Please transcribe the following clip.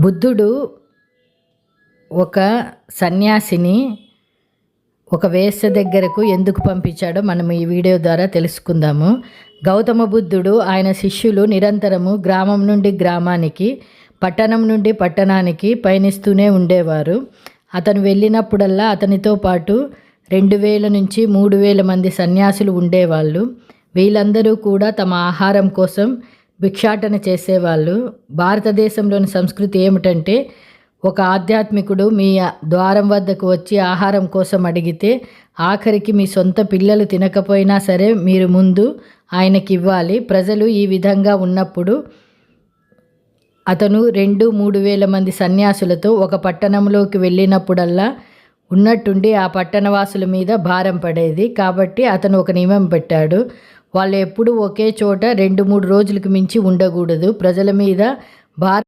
బుద్ధుడు ఒక సన్యాసిని ఒక వేస దగ్గరకు ఎందుకు పంపించాడో మనం ఈ వీడియో ద్వారా తెలుసుకుందాము. గౌతమ బుద్ధుడు ఆయన శిష్యులు నిరంతరము గ్రామం నుండి గ్రామానికి పట్టణం నుండి పట్టణానికి పయనిస్తూనే ఉండేవారు. అతను వెళ్ళినప్పుడల్లా అతనితో పాటు రెండు వేల నుంచి మూడు వేల మంది సన్యాసులు ఉండేవాళ్ళు. వీళ్ళందరూ కూడా తమ ఆహారం కోసం భిక్షాటన చేసేవాళ్ళు. భారతదేశంలోని సంస్కృతి ఏమిటంటే ఒక ఆధ్యాత్మికుడు మీ ద్వారం వద్దకు వచ్చి ఆహారం కోసం అడిగితే ఆఖరికి మీ సొంత పిల్లలు తినకపోయినా సరే మీరు ముందు ఆయనకి ఇవ్వాలి. ప్రజలు ఈ విధంగా ఉన్నప్పుడు అతను రెండు మూడు వేల మంది సన్యాసులతో ఒక పట్టణంలోకి వెళ్ళినప్పుడల్లా ఉన్నట్టుండి ఆ పట్టణవాసుల మీద భారం పడేది. కాబట్టి అతను ఒక నియమం పెట్టాడు. వాళ్ళు ఎప్పుడూ ఒకే చోట రెండు మూడు రోజులకు మించి ఉండకూడదు. ప్రజల మీద భార